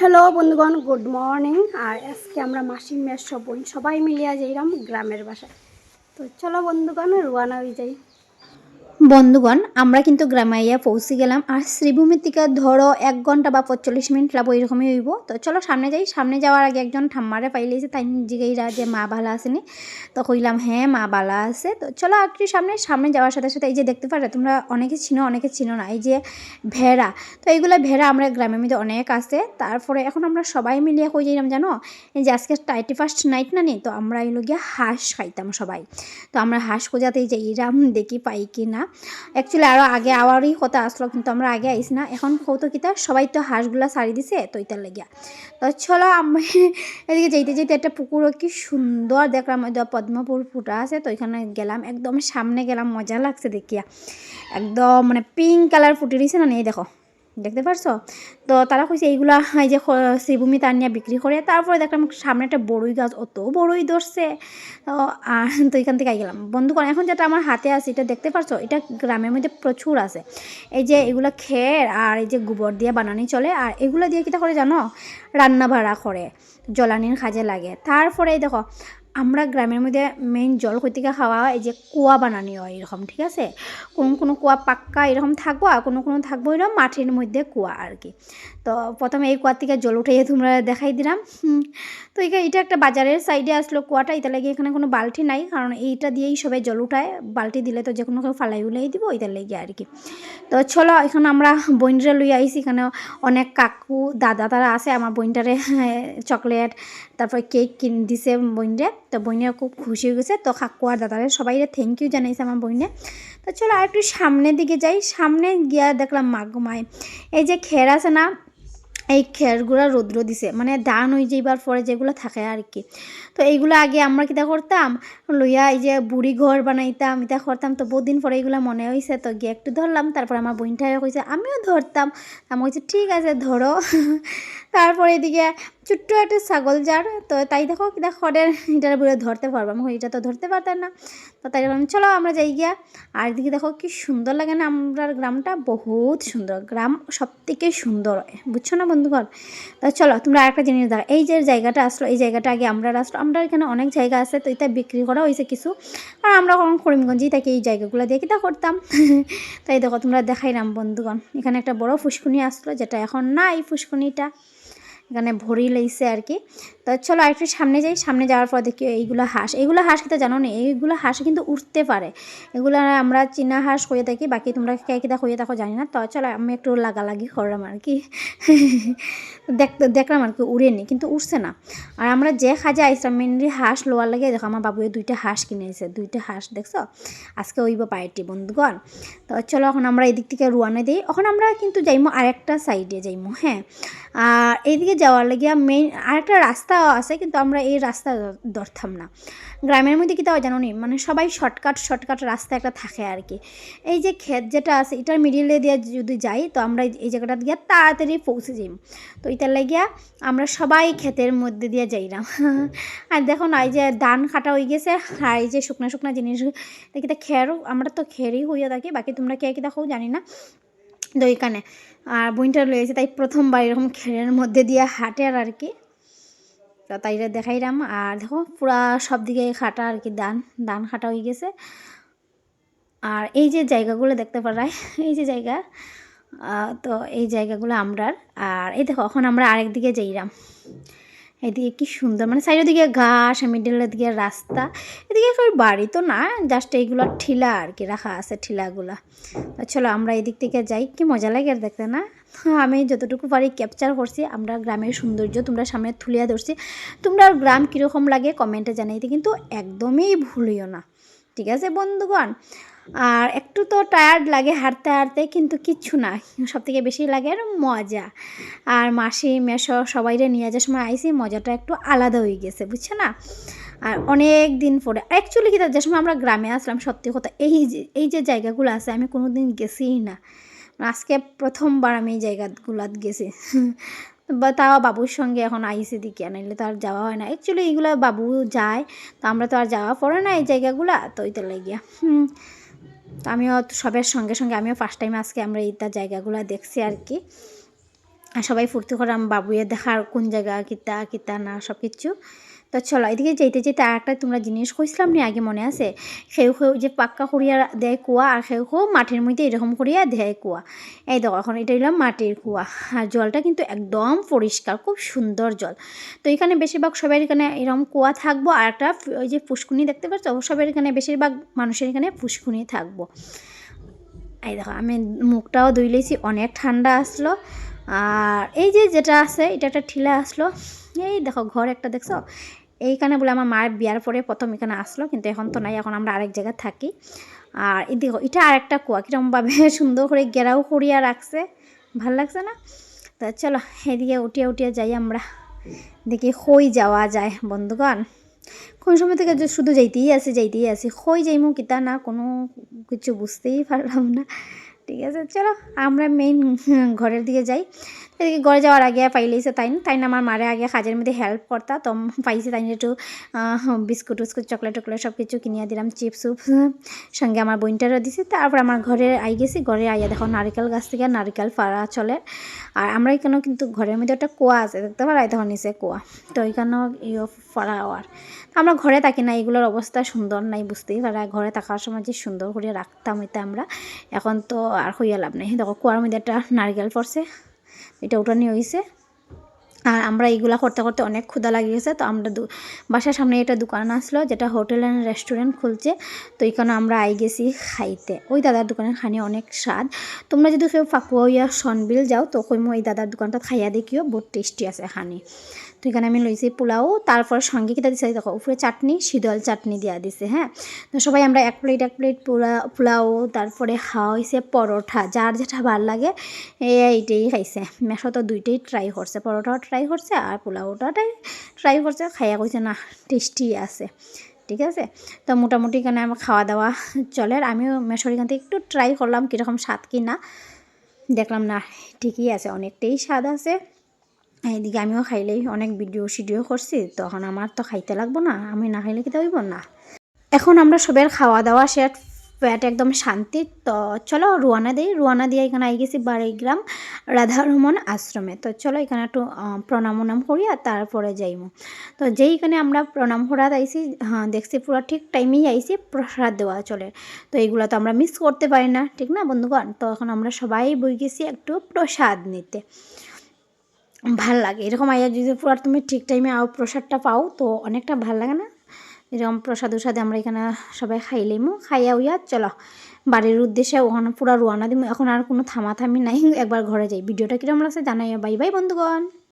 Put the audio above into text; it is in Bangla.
হ্যালো বন্ধুগণ গুড মর্নিং আর আজকে আমরা মাসির মেয়ের সব বোন সবাই মিলিয়ে যাইলাম গ্রামের বাসায়। তো চলো বন্ধুগণ, রুয়ানা হয়ে যাই। বন্ধুগণ, আমরা কিন্তু গ্রামে ইয়া পৌঁছে গেলাম। আর শ্রীভূমির থেকে ধরো এক ঘণ্টা বা পঁয়তাল্লিশ মিনিট লাগবো, এরকমই হইব। তো চলো সামনে যাই। সামনে যাওয়ার আগে একজন ঠাম্মারে পাইলেছে, তাই জিগাইরা যে মা ভালো আসেনি, তো কইলাম হ্যাঁ মা ভালো আছে। তো চলো একটু সামনে সামনে যাওয়ার সাথে সাথে এই যে দেখতে পারে তোমরা অনেকে চিনো অনেকে চিনো না। এই যে ভেড়া, তো এইগুলো ভেড়া আমরা গ্রামের মধ্যে অনেক আছে। তারপরে এখন আমরা সবাই মিলিয়ে কই যাইলাম জানো? এই যে আজকে টাইটি ফার্স্ট নাইট না নি? তো আমরা এগুলো গিয়ে হাঁস খাইতাম সবাই। তো আমরা হাঁস খোঁজাতেই যে ইরাম দেখি পাই কি না অ্যাকচুয়ালি আরও আগে আওয়ারই কথা আসলো, কিন্তু আমরা আগে আইস না। এখন কৌতো কিতা সবাই তো হাঁসগুলা সারি দিছে, তো ইতার লেগিয়া। তো চলো আমি এদিকে যেতে যেতে একটা পুকুরও কি সুন্দর দেখলাম। ওই পদ্মপুর ফুটা আছে, তো ওইখানে গেলাম। একদম সামনে গেলাম, মজা লাগছে দেখিয়া। একদম মানে পিঙ্ক কালার ফুটে দিছে না নেই দেখো। দেখতে পারছ? তো তারা কইছে, এইগুলা এই যে শ্রীভূমি তার নিয়ে বিক্রি করে। তারপরে দেখলাম সামনে একটা বড়ই গাছ, অত বড়ই ধরছে। আর তো এখান থেকে গেলাম। বন্ধুগণ, এখন যেটা আমার হাতে আছে, এটা দেখতে পারছ? এটা গ্রামের মধ্যে প্রচুর আছে। এই যে এগুলো খের আর এই যে গোবর দিয়ে বানানি চলে, আর এগুলো দিয়ে কিটা করে জানো? রান্না ভাড়া করে। জ্বলানির কাজে লাগে। তারপরে দেখো আমরা গ্রামের মধ্যে মেইন জল কই থেকে খাওয়া হয়, এই যে কুয়া বানানি হয় এরকম, ঠিক আছে? কোনো কোনো কুয়া পাক্কা এরকম থাকব আর কোনো কোনো থাকব এরকম মাঠের মধ্যে কুয়া আর কি। তো প্রথমে এই কুয়ার থেকে জল উঠাইয়ে তোমরা দেখাই দিলাম। তো এটা একটা বাজারের সাইডে আসলো কুয়াটা এটা লাগে এখানে কোনো বালতি নাই, কারণ এইটা দিয়েই সবাই জল উঠায়। বালতি দিলে তো যে কোনো কেউ ফালাই উলাই দিব ওইটার লেগে আর কি। তো চলো, এখানে আমরা বইনরা লই আইছি, এখানে অনেক কাকু, দাদা তারা আছে, আমার বইনটারে চকলেট, তারপর কেক কিন, দিছে বইনরে। তো বইনে খুব খুশি হয়ে গেছে। তো কাকু আর দাদারে সবাই থ্যাংক ইউ জানাইছে আমার বইনে। তো চলো আর একটু সামনের দিকে যাই। সামনে গিয়া দেখলাম মাগুমায় এই যে খের আছে না, এই খেরগুলা রৌদ্র দিছে। মানে ধান হয়ে যাইবার পরে যেগুলো থাকে আর কি। তো এইগুলো আগে আমরা কিতা করতাম, লইয়া এই যে বুড়ি ঘর বানাইতাম ইতা করতাম। তো বহুদিন পরে এইগুলো মনে হয়েছে তো গিয়ে একটু ধরলাম, তারপর আমার বোনটাও কইছে, আমিও ধরতাম। আমি কইছি, ঠিক আছে, ধরো। তারপরে এদিকে ছোট্ট একটা ছাগল যার তো তাই দেখো কিতা খড়ের এটার বলে ধরতে পারব আমি এটা তো ধরতে পারতাম না। তো তাই বললাম চলো আমরা যাই গিয়া। আর এদিকে দেখো কি সুন্দর লাগে না আমরা গ্রামটা বহুত সুন্দর গ্রাম সব থেকে সুন্দর বুঝছ না বন্ধুগণ? তো চলো, তোমরা আরেকটা জিনিস দেখো। এই যে জায়গাটা আসলো এই জায়গাটা আগে আমরা আসলো আমরা এখানে অনেক জায়গা আছে, তো এটা বিক্রি করা হয়েছে কিছু। আর আমরা কখন করিমগঞ্জেই থাকি এই জায়গাগুলো দিয়ে কিতা করতাম? তাই দেখো, তোমরা দেখাই দেখাইলাম, বন্ধুগণ। এখানে একটা বড় ফুসকুনি আসলো যেটা এখন নাই ফুসকুনিটা। এখানে ভরি লইছে আর কি। তো চলো আর একটু সামনে যাই, সামনে যাওয়ার পর দেখি এইগুলো হাঁস। এইগুলো হাঁস কিন্তু জানো না? এইগুলো হাঁস কিন্তু উঠতে পারে। এগুলো আমরা চীনা হাঁস হয়ে থাকি, বাকি তোমরা কে কিতা হয়ে থাকো জানি না। তো চলো আমি একটু লাগালাগি করলাম আর কি। দেখতে দেখলাম আর কি উড়েনি কিন্তু উঠছে না। আর আমরা যে খাজে আইসলাম মেনলি হাঁস লোয়ার লাগে, দেখো আমার বাবুয়ে দুইটা হাঁস কিনেছে। দুইটা হাঁস, দেখছ? আজকে ওইব পায়েটি বন্ধুগণ। তো চলো এখন আমরা এদিক থেকে রুয়ানা দিই। এখন আমরা কিন্তু যাইমো আরেকটা সাইডে যাইমো হ্যাঁ? আর এইদিকে যাওয়ার লাগিয়া মেইন আরেকটা রাস্তা আছে, কিন্তু আমরা এই রাস্তা ধরতাম না। গ্রামের মধ্যে কি তাও জানো নি? মানে সবাই শর্টকাট শর্টকাট রাস্তা একটা থাকে আর কি এই যে ক্ষেত যেটা আছে, এটার মিডিলে দিয়ে যদি যাই, তো আমরা এই জায়গাটা দিয়ে তাড়াতাড়ি পৌঁছে যাই। তো এটার লাগিয়া আমরা সবাই ক্ষেতের মধ্যে দিয়ে যাইলাম। আর দেখো না, এই যে ধান কাটা হয়ে গেছে, আর এই যে শুকনা শুকনা জিনিস, দেখি তা খেরও আমরা তো খেরই হইয়া থাকি, বাকি তোমরা কে, কি দেখো জানি না। এইখানে আর বইনটা লয়েছে তাই প্রথমবার এরকম খেরের মধ্যে দিয়ে হাঁটে আর কি। তো তাইরা দেখাইলাম। আর দেখো, পুরা সব দিকে খাটা আর কি দান দান খাটা হয়ে গেছে। আর এই যে জায়গাগুলো দেখতে পারাই এই যে জায়গা তো এই জায়গাগুলো আমরার। আর এই দেখো, এখন আমরা আরেক দিকে যাইলাম এদিকে কি সুন্দর মানে সাইডের দিকে ঘাস মিডলের দিকে রাস্তা। এদিকে বাড়ি তো না জাস্ট এইগুলো ঠিলা আর কি রাখা আছে ঠিলাগুলা। চলো আমরা এদিক থেকে যাই, কি মজা লাগে আর দেখতে না? আমি যতটুকু পারি ক্যাপচার করছি, আমরা গ্রামের সৌন্দর্য তোমরা সামনে তুলিয়া ধরছি। তোমরা গ্রাম কীরকম লাগে কমেন্টে জানাইতে কিন্তু একদমই ভুলিও না। ঠিক আছে বন্ধুগণ? আর একটু তো টায়ার্ড লাগে হাঁটতে হাঁটতে, কিন্তু কিচ্ছু না। সব থেকে বেশি লাগে আর মজা। আর মাসি মেশো সবাইরে নিয়ে যাওয়ার সময় আইসি মজাটা একটু আলাদা হয়ে গেছে, বুঝছে না? আর অনেক দিন পরে অ্যাকচুয়ালি কি যে সময় আমরা গ্রামে আসলাম, সত্যি কথা, এই যে এই যে জায়গাগুলো আছে, আমি কোনো দিন গেছিই না। আজকে প্রথমবার আমি এই জায়গাগুলাত গেছি। বা তাও বাবুর সঙ্গে এখন আইসি দিকে, নাইলে তো আর যাওয়া হয় না। অ্যাকচুয়ালি এইগুলো বাবু যায়, তো আমরা তো আর যাওয়া পড়ে না এই জায়গাগুলা, তো ওইটা লাগিয়া। হুম। তো আমিও সবের সঙ্গে সঙ্গে আমিও ফার্স্ট টাইম আজকে আমরা এইটা জায়গাগুলো দেখছি আর কি। সবাই ফুর্তি করে আমি বাবুয়ে দেখার কোন জায়গা, কিতা কিতা না সব কিছু তো চলো, এদিকে যেতে যেতে আর একটা তোমরা জিনিস কইছিলাম নি, আগে মনে আছে? সেও খেউ যে পাক্কা করিয়া দেয় কুয়া, আর সেও সেও মাটির মধ্যে এরকম করিয়া দেয় কুয়া। এই দেখো, এখন এটা হইলাম মাটির কুয়া। আর জলটা কিন্তু একদম পরিষ্কার, খুব সুন্দর জল। তো এখানে বেশিরভাগ সবাই এখানে এরকম কুয়া থাকব, আর একটা ওই যে পুষ্কুনি দেখতে পাচ্ছ? সবাই এখানে বেশিরভাগ মানুষের এখানে পুষ্কুনি থাকব। এই দেখো, আমি মুখটাও ধুই লইছি অনেক ঠান্ডা আসলো। আর এই যে যেটা আছে, এটা একটা ঠিলা আসলো। এই দেখো, ঘর একটা দেখছ? এইখানে বলে আমার মায়ের বিয়ার পরে প্রথম এখানে আসলো, কিন্তু এখন তো নাই, এখন আমরা আরেক জায়গায় থাকি। আর দেখো এটা আরেকটা কুয়া কীরকমভাবে সুন্দর করে গেরাও করিয়া রাখছে, ভালো লাগছে না? তা চলো, এদিকে উঠিয়ে উঠিয়ে যাই আমরা। দেখি হই যাওয়া যায়, বন্ধুগণ। কোন সময় থেকে শুধু যাইতেই আছে যাইতেই আছে হই যাইমু কিতা না, কোনো কিছু বুঝতেই পারলাম না। ঠিক আছে, চলো, আমরা মেইন ঘরের দিকে যাই। এদিকে ঘরে যাওয়ার আগে পাইলেইছে তাই তাই না আমার মারে আগে কাজের মধ্যে হেল্প করতা। তো পাইছে তাই একটু বিস্কুট উস্কুট চকলেট টকলেট সব কিছু কিনিয়ে দিলাম চিপস উপ সঙ্গে আমার বইনটারও দিছি। তারপর আমার ঘরে আই গেছি, ঘরে আইয়া দেখো নারিকেল গাছ থেকে নারিকেল ফাড়া চলে। আর আমরা এখানেও কিন্তু ঘরের মধ্যে একটা কুয়া আছে, দেখতে পারা? তখন নিচে কুয়া। তো এখানেও ইয়ে ফাড়া আর। আমরা ঘরে থাকি না, এগুলোর অবস্থা সুন্দর নাই, বুঝতেই পারা? ঘরে থাকার সময় যে সুন্দর করে রাখতাম এটা আমরা, এখন তো আর হইয়া লাভ নেই। দেখো কুয়ার মধ্যে একটা নারকেল পড়ছে। এটা উঠানি হয়েছে আর আমরা এইগুলা করতে করতে অনেক ক্ষুধা লাগিয়েছে তো আমরা বাসার সামনে একটা দোকান আসলো, যেটা হোটেল অ্যান্ড রেস্টুরেন্ট খুলছে, তো এখানে আমরা আই গেছি খাইতে। ওই দাদার দোকানের খানি অনেক স্বাদ। তোমরা যদি কেউ ফাকুয়া ইয়া সনবিল যাও, তো কইমো এই দাদার দোকানটা খাইয়া দেখিও, বহুত টেস্টি আছে খানি। তো এখানে আমি লইছি পোলাও, তারপর সঙ্গে কিতা দিছে দেখো, উপরে চাটনি, শীতল চাটনি দেওয়া দিছে হ্যাঁ? তো সবাই আমরা এক প্লেট এক প্লেট পোলা পোলাও, তারপরে খাওয়া হয়েছে পরোটা যার যেটা ভালো লাগে এইটাই খাইছে। মেশো তো দুইটাই ট্রাই করছে, পরোটাও করছে আর পোলাওটাটাই ট্রাই করছে, খাইয়া কইছে, না টেস্টি আছে। ঠিক আছে? তো মোটামুটি এখানে আমার খাওয়া দাওয়া চলে। আর আমিও মেশোর এখান থেকে একটু ট্রাই করলাম কীরকম স্বাদ কি না দেখলাম, না, ঠিকই আছে, অনেকটাই স্বাদ আছে। এইদিকে আমিও খাইলেই অনেক ভিডিও সিডিও করছি, তখন আমার তো খাইতে লাগবো না, আমি না খাইলে কি হইব? না। এখন আমরা সবের খাওয়া দাওয়া সে পেট একদম শান্তি। তো চলো রুয়ানা দিই। রুয়ানা দিয়ে এখানে আই গেছি বাড়িগ্রাম রাধারমন আশ্রমে। তো চলো এখানে একটু প্রণাম উনাম করি আর তারপরে যাইমু। তো যেইখানে আমরা প্রণাম করা আইসি হ্যাঁ দেখছি পুরো ঠিক টাইমেই আইসি প্রসাদ দেওয়া চলে। তো এইগুলো তো আমরা মিস করতে পারি না, ঠিক না বন্ধুগণ? তো এখন আমরা সবাই বই গেছি একটু প্রসাদ নিতে। ভালো লাগে। এরকম আইয়া যদি পুরো তুমি ঠিক টাইমে আও প্রসাদটা পাও, তো অনেকটা ভালো লাগে না? এরকম প্রসাদ উসাদে আমরা এখানে সবাই খাইলেইমু খাইয়া উইয়া চলো। বাড়ির উদ্দেশ্যে ওখানে পুরা রোয়ানা দিমু। এখন আর কোনো থামাথামি নাই, একবার ঘরে যাই। ভিডিওটা কিরম লাগছে জানাই বাই বাই বন্ধুগণ।